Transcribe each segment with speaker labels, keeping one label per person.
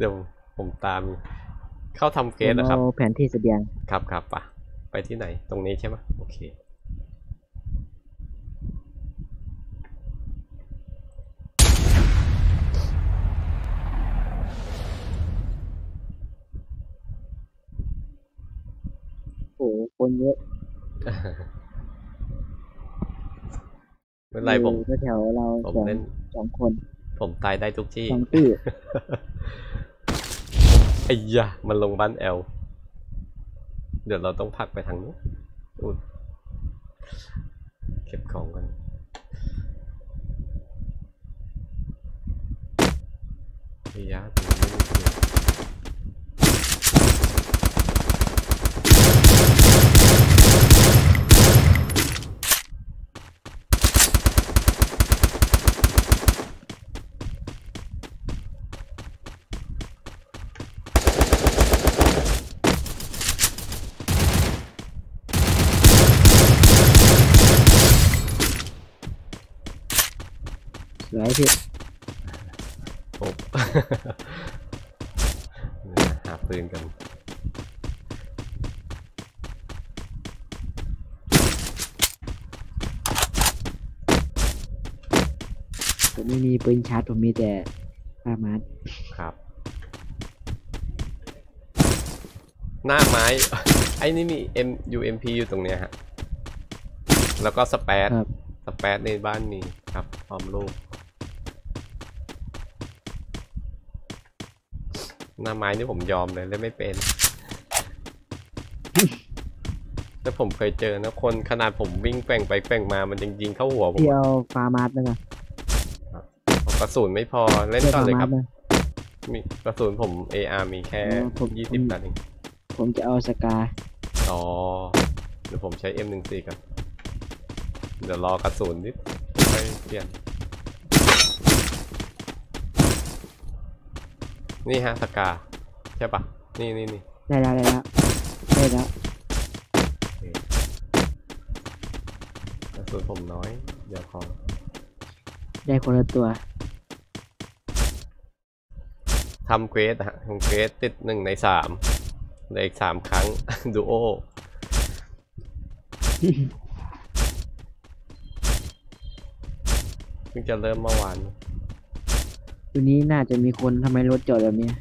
Speaker 1: เดี๋ยวผมตาม เข้าทำเกส
Speaker 2: ผม
Speaker 1: นะครับ
Speaker 2: เอาแผนที่เสบียง
Speaker 1: ครับครับปะไปที่ไหนตรงนี้ใช่ไหมโอเค
Speaker 2: โอ้โหคนเยอะ
Speaker 1: ไม่เป็นไรผม
Speaker 2: อยู่แถวๆเรา
Speaker 1: ผม
Speaker 2: สอง
Speaker 1: เล่น
Speaker 2: สองคน
Speaker 1: ผมตายได้ทุกที่
Speaker 2: สองตื้อ
Speaker 1: ไอ้ยะมันลงบ้านแอล เดี๋ยวเราต้องพักไปทางนู้นอุ๊ยเก็บของกันไอ้ยะตรงนี้ไม่มีเสียง
Speaker 2: สวยพี่
Speaker 1: โอ้ หาปืนกัน
Speaker 2: ผมไม่มีปืนชาร์จผมมีแต่ปามาร์
Speaker 1: ครับ หน้าไม้ ไอ้นี่มี M U M P อยู่ตรงเนี้ยฮะ แล้วก็สเปซ
Speaker 2: ครับ
Speaker 1: สเปซในบ้านมีครับพร้อมลูก หน้าไม้นี่ผมยอมเลยเล่นไม่เป็นแต่ผมเคยเจอนะคนขนาดผมวิ่งแกว่งไปแกว่งมามันยังยิงเข้าหัวผม
Speaker 2: พี่
Speaker 1: อะ
Speaker 2: เอาปามาร์แล้วกัน
Speaker 1: กระสุนไม่พอเล่น
Speaker 2: ได้
Speaker 1: ก่อน
Speaker 2: ปา
Speaker 1: เลยค
Speaker 2: มา
Speaker 1: รับ
Speaker 2: ร์นะ
Speaker 1: มีกระสุนผม AR มีแค่
Speaker 2: อ๋อผม
Speaker 1: ยี่สิบนัดเอง
Speaker 2: ผมจะเอาสกา
Speaker 1: อ๋อเดี๋ยวผมใช้ M14 กันเดี๋ยวรอกระสุนนิดไปเปลี่ยน นี่ฮะสกา ใช่ปะนี่นี่นี่
Speaker 2: ได้แล้วได้แล้วได้แล้ว
Speaker 1: กระสุนผมน้อย เดี๋ยวขอ
Speaker 2: ได้คนละตัว
Speaker 1: ทำเควสอะฮะทำเควสติดหนึ่งในสามเหลยอีกสามครั้ง ดูโอเพิ่งจะเริ่มเมื่อวาน
Speaker 2: ตัวนี้น่าจะมีคนทำไมรถจอดแบบเนี้ย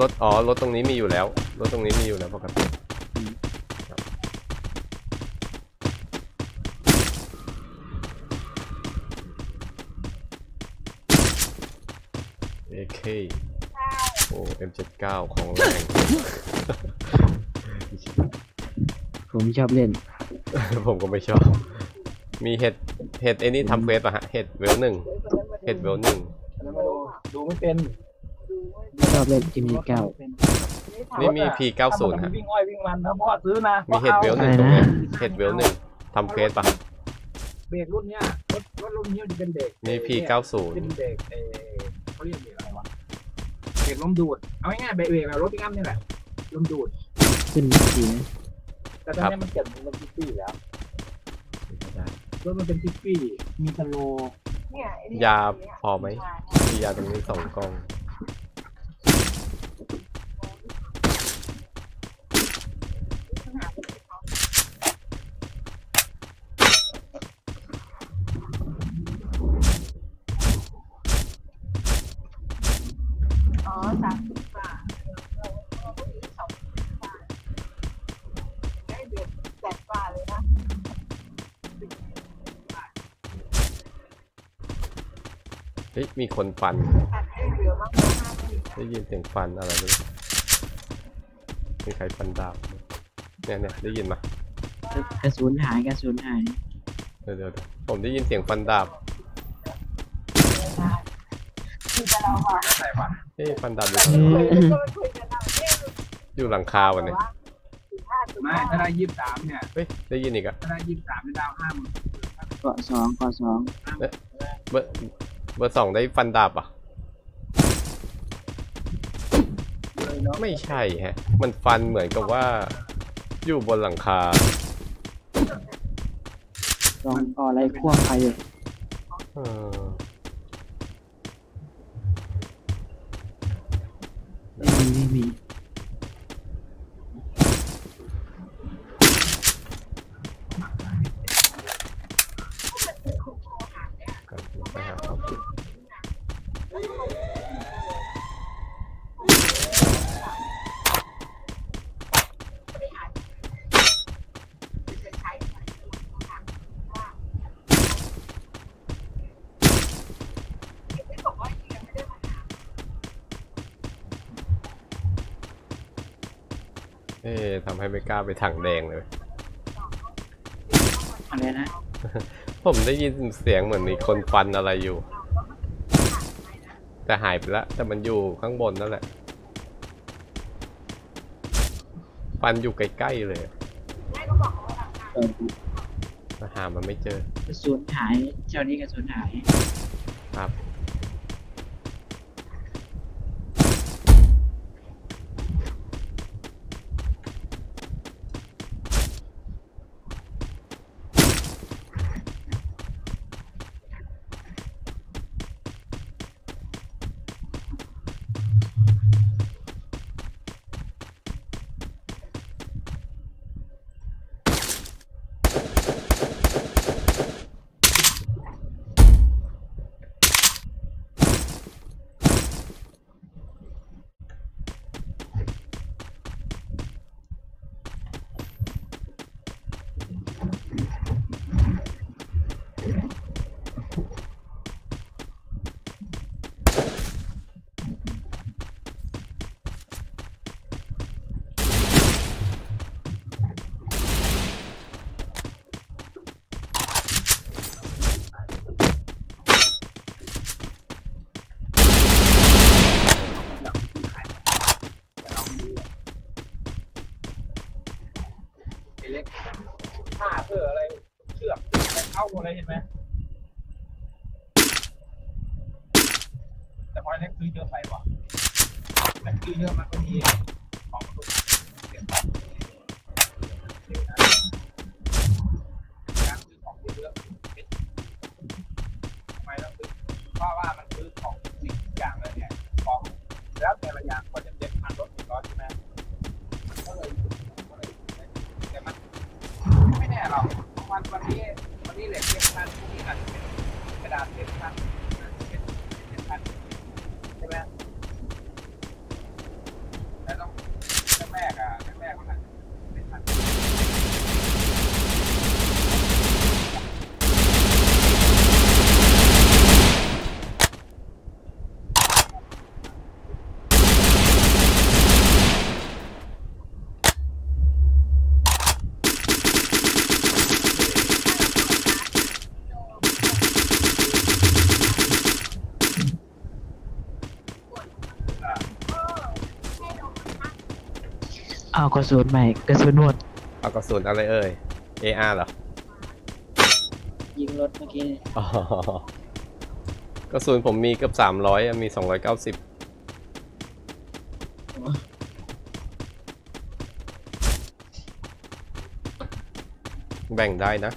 Speaker 1: รถอ๋อรถตรงนี้มีอยู่แล้ว รถตรงนี้มีอยู่แล้วปกติครับเอเคโอ้ M79 ของแรง
Speaker 2: ผมชอบเล่น
Speaker 1: ผมก็ไม่ชอบ มีเห็ด เห็ดไอ้นี่ทำเควสป่ะฮะ เห็ดเวลหนึ่ง เห็ดเวลหนึ่ง
Speaker 3: แล้วมาดูดูไม่เป็น
Speaker 2: ชอบเล่นจิมมี่เก้า
Speaker 1: นี่มี P90
Speaker 3: ถ้า
Speaker 1: ฮะ
Speaker 3: วิ่งอ้อยวิ่งมันนะพ่อซื้อนะ
Speaker 1: มีเห็ดเวลหนึ่ง
Speaker 2: อะไร
Speaker 1: ตรง
Speaker 2: นะ
Speaker 1: เนี้ยเห็ดเวลหนึ่งทำเควสป่ะ
Speaker 3: เบรกรุ่นเนี้ยรถรถรุ่นนี้มันจะเป็นเบรก
Speaker 1: มี
Speaker 3: เป็น
Speaker 1: P90
Speaker 3: เบรกเออเขาเรียกเบรกอะไรวะ เบรกลมดูด เอาง่ายๆเบรกเบรกแบบรถปิกอัพนี่แหละลมดูด
Speaker 2: ขึ้นสีนะ
Speaker 3: แต่ตอนนี้มันเกิดมันเป็นทิปปี้แล้วรถมันเป็นทิปปี้มีสโลว์
Speaker 1: ยาพอไหมมียาตรงนี้สองกล่อง
Speaker 4: เฮ้
Speaker 1: ยมีคนฟัน
Speaker 4: ตัดให้เหลือมากกว่าห้าสิบ
Speaker 1: ได้ยินเสียงฟันอะไรไม่รู้มีใครฟันดาบไหมเนี่ยเนี่ยได้ยินมะ
Speaker 2: กระสุนหายกระสุนหาย
Speaker 1: เดี๋ยวเดี๋ยวเดี๋ยวผมได้ยินเสียงฟันดาบ
Speaker 4: คือจะเราค่ะ
Speaker 3: ใส่วัน
Speaker 1: เฮ้ยฟันดาบอยู่
Speaker 2: อืม
Speaker 4: ก็คุยกันเอาเอ๊ะ
Speaker 1: อยู่หลังคาวันนี้
Speaker 4: ว่าสิบห้าสิบ
Speaker 3: ไม่
Speaker 4: ห้า
Speaker 3: ถ้าได้ยี่สิบสามเนี่ย
Speaker 1: เฮ้ย ได้ยินอีกอะ
Speaker 3: ถ้าได้ยี่สิบสามในดาวห้าหมื่น
Speaker 2: เกาะสองเกาะสอง
Speaker 1: เบอร์ เบอร์สองได้ฟันดาบอะ
Speaker 3: เลยเนาะ
Speaker 1: ไม่ใช่ฮะ มันฟันเหมือนกับว่า อยู่บนหลังคา
Speaker 2: ผลองเอาอะไรควงไปเลย
Speaker 1: เออ
Speaker 2: ไม่มีไม่มี
Speaker 1: เอ๊ะทำให้ไม่กล้าไปถังแดงเลย
Speaker 2: อะไรนะ
Speaker 1: ผมได้ยินเสียงเหมือนมีคนฟันอะไรอยู่ แต่หายไปแล้ว แต่มันอยู่ข้างบนนั่นแหละ ฟันอยู่ใกล้ๆเลย
Speaker 2: เออ
Speaker 1: มาหามันไม่เจอ
Speaker 2: กระสุนหายเจ้านี้กระสุนหาย
Speaker 1: ครับ
Speaker 3: เห็นไหมแต่พอไอ้เล็กซื้อเยอะไปว่ะแต่ซื้อเยอะมันก็มีของมันเก็บของเดี๋ยวนะการซื้อของเยอะทำไมต้องซื้อเพราะว่ามันซื้อของสิ่งทุกอย่างเลยเนี่ยของแล้วแต่ละอย่างก็จะเด็ดพันรถสิบล้อใช่ไหมมันก็เลยก็เลยแต่มัน ไม่แน่หรอกวันวันนี้วันนี้เหล็กเจ็ดพันพรุ่งนี้อาจจะเป็นกระดาษเจ็ดพันอาจจะเป็นเจ็ดพันใช่ไหมแต่ต้องแรกๆอะแรกๆมันอาจจะเป็นพันอ่า
Speaker 2: เอากระสุนใหม่กระสุนหมด
Speaker 1: เอากระสุนอะไรเอ่ย AR เหรอ
Speaker 2: ยิงรถเมื่อกี้
Speaker 1: อ๋อกระสุนผมมีเกือบสามร้อยมีสองร้อยเก้าสิบแบ่งได้นะ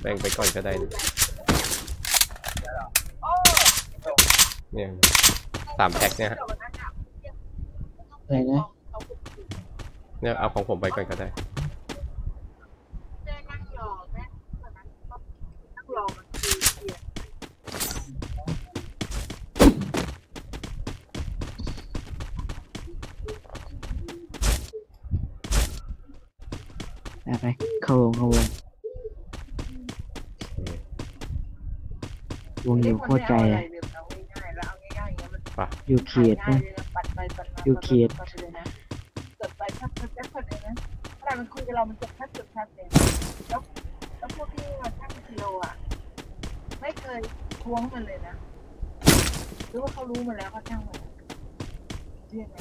Speaker 1: แบ่งไปก่อนก็ได้นะเนี่ย สามแพ็คเนี่ยฮะ
Speaker 2: อะไรนะ
Speaker 1: เนี่ยเอาของผมไปก่อนก็ได้
Speaker 4: แม่นั่งรอแม่วันนั้นนั่งรอมันคือเสีย
Speaker 2: ไปไปเข้าวงเข้าวงวงอยู่โคตรไกล
Speaker 4: เล
Speaker 2: เลยย
Speaker 4: เอา ง่ายๆอย่างเงี้ยมัน
Speaker 2: อยู่เขต
Speaker 4: ง่า
Speaker 2: นะ
Speaker 4: ยเลยนะปัดไปปัดมา
Speaker 2: อยู่เขต
Speaker 4: ปัดไปเลยนะกดไปพัดพัดพัดพัดเลยนะเวลามันคุยกับเรา มันจะพัดจุดพัดเลยแล้วแล้วพวกที่มาชั่งกิโลอะ ไม่เคยทวงมันเลยนะ หรือว่าเขารู้มาแล้วเขาช่างมันเรียกไง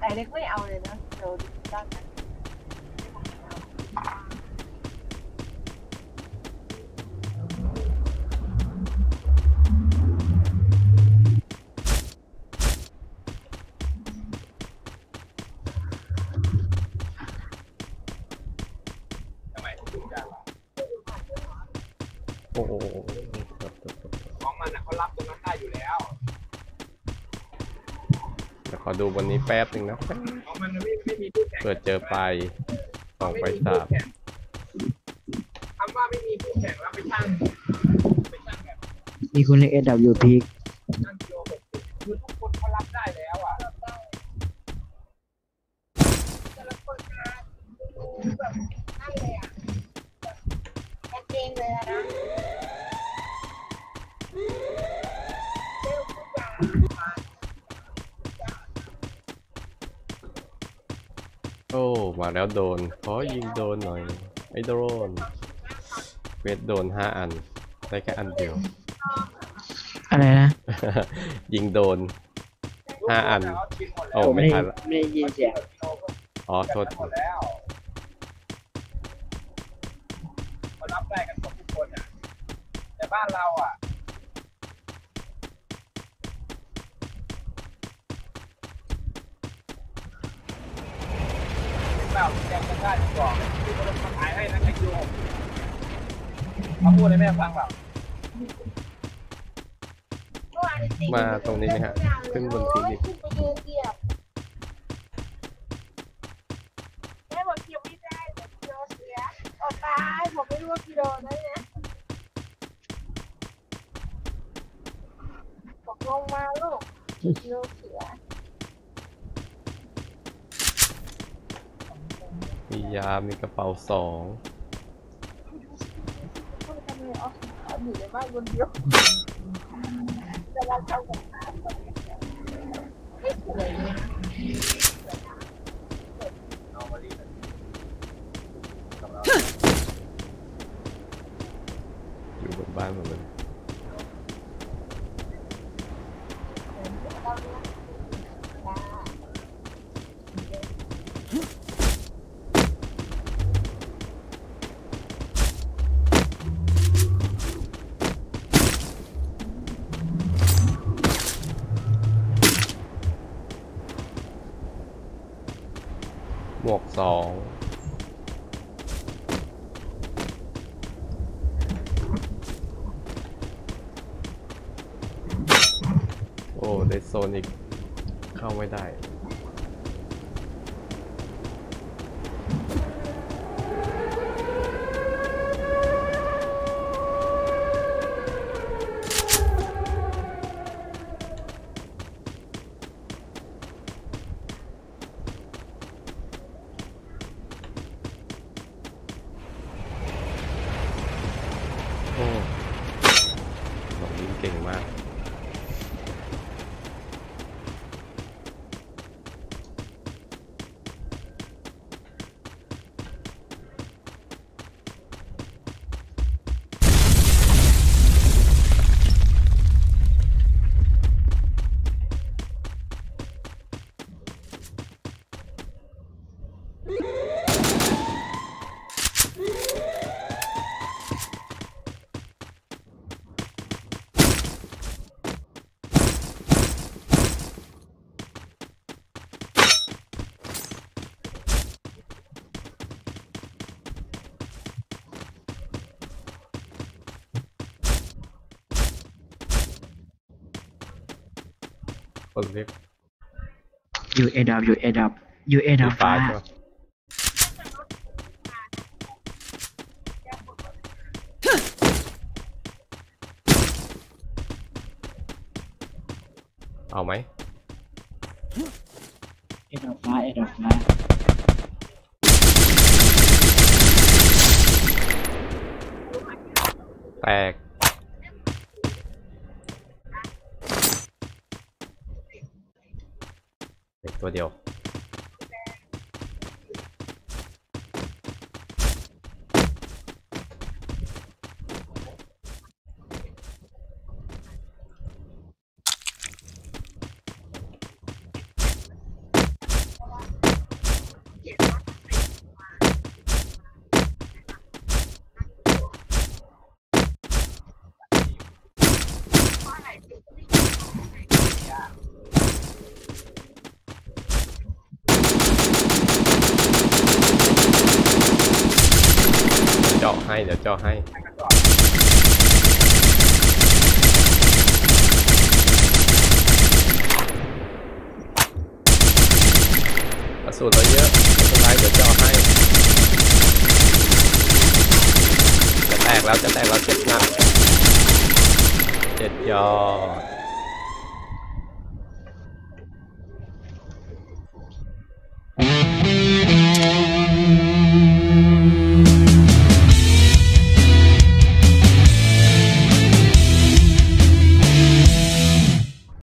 Speaker 4: แต่เล็กไม่เอาเลยนะเดี๋ยวด้านนั้น
Speaker 3: ของมันอะเขารับตรงนั้นได้อยู่แล้ว
Speaker 1: เดี๋ยวขอดูบนนี้แป๊บหนึ่งนะ
Speaker 3: ของมันไม่ไม่มีผู้แข่ง
Speaker 1: เปิดเจอไปสองไปสาม
Speaker 3: คำว่าไม่มีผู้แข่งแล้วไปช่างไปช่างแบบ
Speaker 2: มีคนเล่น SWP
Speaker 3: ช่าง แล้ว
Speaker 1: โดน ขอยิงโดนหน่อย ไอ้โดนเวทโดนห้าอัน ได้แค่อันเดียว
Speaker 2: อะไรนะ
Speaker 1: ยิงโดนห้าอัน โอ้
Speaker 2: ผม
Speaker 1: ไม่
Speaker 2: ไม่ได้
Speaker 1: ทันละ
Speaker 2: ไม่ได้ยินเสียง
Speaker 1: อ๋อโทษ
Speaker 3: หมดแล้วเขารับได้กันหมดทุกคนอะแต่บ้านเราอะ เปล่าแจ้งกันได้ที่บอกที่คนมาขายให้นะแค่กิโลหกสิบเขาพูดให้แม่ฟังเปล่า
Speaker 4: เมื่อวานจริงๆ
Speaker 1: มาตรงนี้ไหมฮะขึ้นบนทีนี้
Speaker 4: ขึ้นไปยืนเหยียบแม่บอกเหยียบไม่ได้เดี๋ยวกิโลเสียออกตายผมไม่รู้ว่ากิโลนะเนี่ยบอกลงมาลูกกิโลเสีย
Speaker 1: มียา มีกระเป๋าสอง
Speaker 4: ออกเอาหนีในบ้านคนเดียวแต่เราเข้ากับน้ำคนเดียวไม่สวย
Speaker 3: อนะ
Speaker 1: อยู่บนบ้านหมดเคนเล็ก
Speaker 2: อยู่ A ดับอยู่ A ดับอยู่ A ดับ
Speaker 1: ฟ้า
Speaker 2: ฟ้า
Speaker 1: ใช่ไหมเอาไหม
Speaker 2: เอดับฟ้าเอดับฟ้า
Speaker 1: แตก เด็ก ตัวเดียว จะให้
Speaker 3: กระ
Speaker 1: สุนเราเยอะสไลด์เดี๋ยวจะให้ จะแตกแล้วจะแตกแล้วเจ็ดนัดเจ็ดยอด